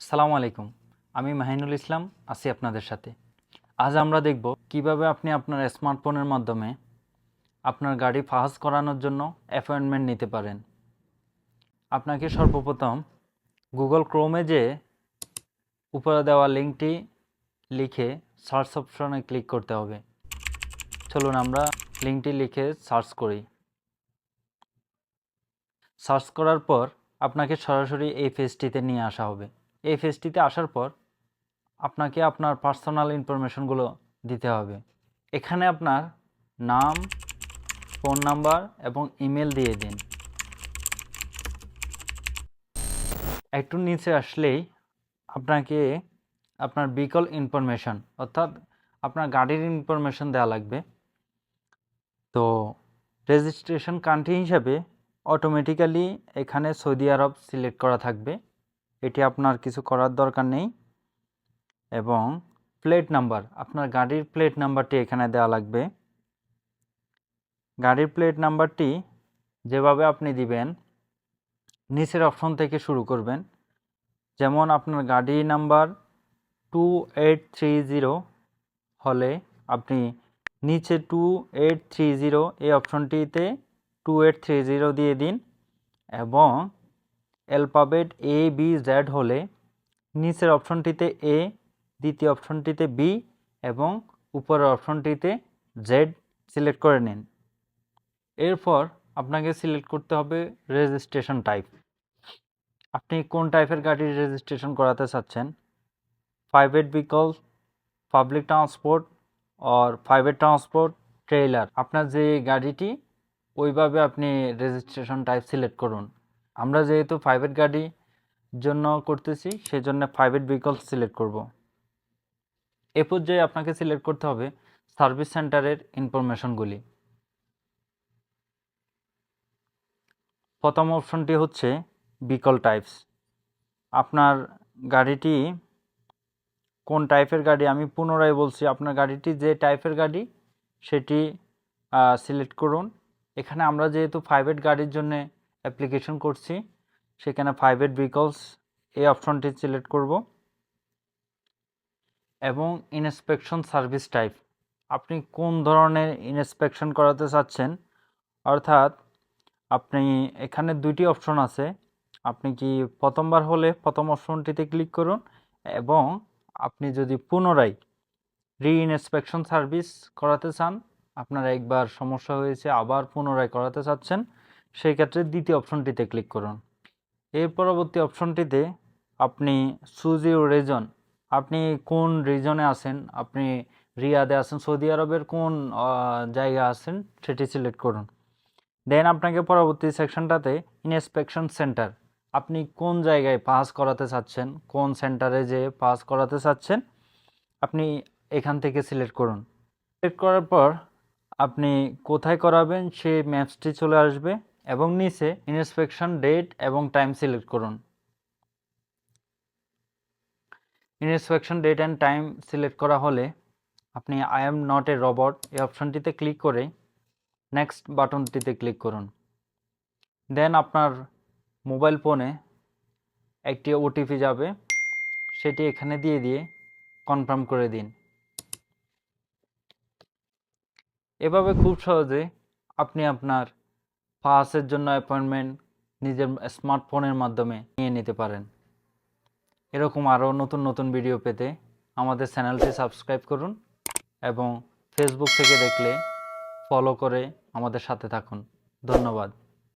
সালাম আলাইকুম। আমি মাহিনুল ইসলাম, আছি আপনাদের সাথে। আজ আমরা দেখব কীভাবে আপনি আপনার স্মার্টফোনের মাধ্যমে আপনার গাড়ি ফাহাজ করানোর জন্য অ্যাপয়েন্টমেন্ট নিতে পারেন। আপনাকে সর্বপ্রথম গুগল ক্রোমে যে উপরে দেওয়া লিঙ্কটি লিখে সার্চ অপশনে ক্লিক করতে হবে। চলুন আমরা লিঙ্কটি লিখে সার্চ করি। সার্চ করার পর আপনাকে সরাসরি এই পেজটিতে নিয়ে আসা হবে। এই পেজটিতে আসার পর আপনাকে আপনার পার্সোনাল ইনফরমেশনগুলো দিতে হবে। এখানে আপনার নাম ফোন নাম্বার এবং ইমেল দিয়ে দিন। একটু নিচে আসলেই আপনাকে আপনার বিকল ইনফরমেশন অর্থাৎ আপনার গাড়ির ইনফরমেশন দেওয়া লাগবে। তো রেজিস্ট্রেশন কান্ট্রি হিসাবে অটোমেটিক্যালি এখানে সৌদি আরব সিলেক্ট করা থাকবে। এটি আপনার কিছু করার দরকার নেই। এবং প্লেট নাম্বার আপনার গাড়ির প্লেট নাম্বারটি এখানে দেওয়া লাগবে। গাড়ির প্লেট নাম্বারটি যেভাবে আপনি দিবেন, নিচের অপশন থেকে শুরু করবেন। যেমন আপনার গাড়ি number two eight three zero হলে আপনি নিচে টু এইট থ্রি জিরো এই অপশনটিতে টু এইট থ্রি জিরো দিয়ে দিন। এবং অ্যালফাবেট এ বি জেড হলে নিচের অপশনটিতে এ দ্বিতীয় অপশনটিতে বি এবং উপরের অপশনটিতে জেড সিলেক্ট করে নিন। এরপর আপনাকে সিলেক্ট করতে হবে রেজিস্ট্রেশন টাইপ। আপনি কোন টাইপের গাড়ির রেজিস্ট্রেশন করাতে চাচ্ছেন? Private vehicle, public transport, or private transport, trailer? আপনার যে গাড়িটি, ওইভাবে আপনি রেজিস্ট্রেশন টাইপ সিলেক্ট করুন। আমরা যেহেতু প্রাইভেট গাড়ি জন্য করতেছি, সেজন্য প্রাইভেট ভেহিকল সিলেক্ট করব। এ পর্যায়ে আপনাকে সিলেক্ট করতে হবে সার্ভিস সেন্টারের ইনফরমেশনগুলি প্রথম অপশনটি হচ্ছে বিকল টাইপস আপনার গাড়িটি কোন টাইপের গাড়ি? আমি পুনরায় বলছি, আপনার গাড়িটি যে টাইপের গাড়ি, সেটি সিলেক্ট করুন। এখানে আমরা যেহেতু প্রাইভেট গাড়ির জন্য অ্যাপ্লিকেশন করছি, সেখানে প্রাইভেট ভেহিকলস এই অপশনটি সিলেক্ট করব এবং ইনস্পেকশন সার্ভিস টাইপ আপনি কোন ধরনের ইনস্পেকশন করাতে চাচ্ছেন? অর্থাৎ আপনি এখানে দুইটি অপশন আছে। আপনি কি প্রথমবার হলে প্রথম অপশনটিতে ক্লিক করুন এবং আপনি যদি পুনরায় রি ইনস্পেকশন সার্ভিস করাতে চান, আপনার একবার সমস্যা হয়েছে, আবার পুনরায় করাতে চাচ্ছেন সেই ক্ষেত্রে দ্বিতীয় অপশনটিতে ক্লিক করুন। এর পরবর্তী অপশনটিতে আপনি সুজি রিজন, আপনি কোন রিজনে আছেন? আপনি রিয়াদে আছেন, সৌদি আরবের কোন জায়গা আছেন? সেটি সিলেক্ট করুন। দেন আপনাকে পরবর্তী সেকশনটাতে ইনস্পেকশন সেন্টার আপনি কোন জায়গায় পাস করাতে চাচ্ছেন? কোন সেন্টারে যে পাস করাতে চাচ্ছেন? আপনি এখান থেকে সিলেক্ট করুন। সিলেক্ট করার পর আপনি কোথায় করাবেন? সেই ম্যাপসটি চলে আসবে। এবং নিচে ইনস্পেকশন ডেট এবং টাইম সিলেক্ট করুন। Inspection date and time select করা হলে আপনি I am not a robot এই অপশনটিতে ক্লিক করে নেক্সট বাটনটিতে ক্লিক করুন। দেন আপনার মোবাইল ফোনে একটি ওটিপি যাবে, সেটি এখানে দিয়ে দিয়ে কনফার্ম করে দিন। এভাবে খুব সহজে আপনি আপনার পাসের জন্য অ্যাপয়েন্টমেন্ট নিজের স্মার্টফোনের মাধ্যমে নিয়ে নিতে পারেন। এরকম আরও নতুন নতুন ভিডিও পেতে আমাদের চ্যানেলটি সাবস্ক্রাইব করুন এবং ফেসবুক থেকে দেখলে ফলো করে আমাদের সাথে থাকুন। ধন্যবাদ।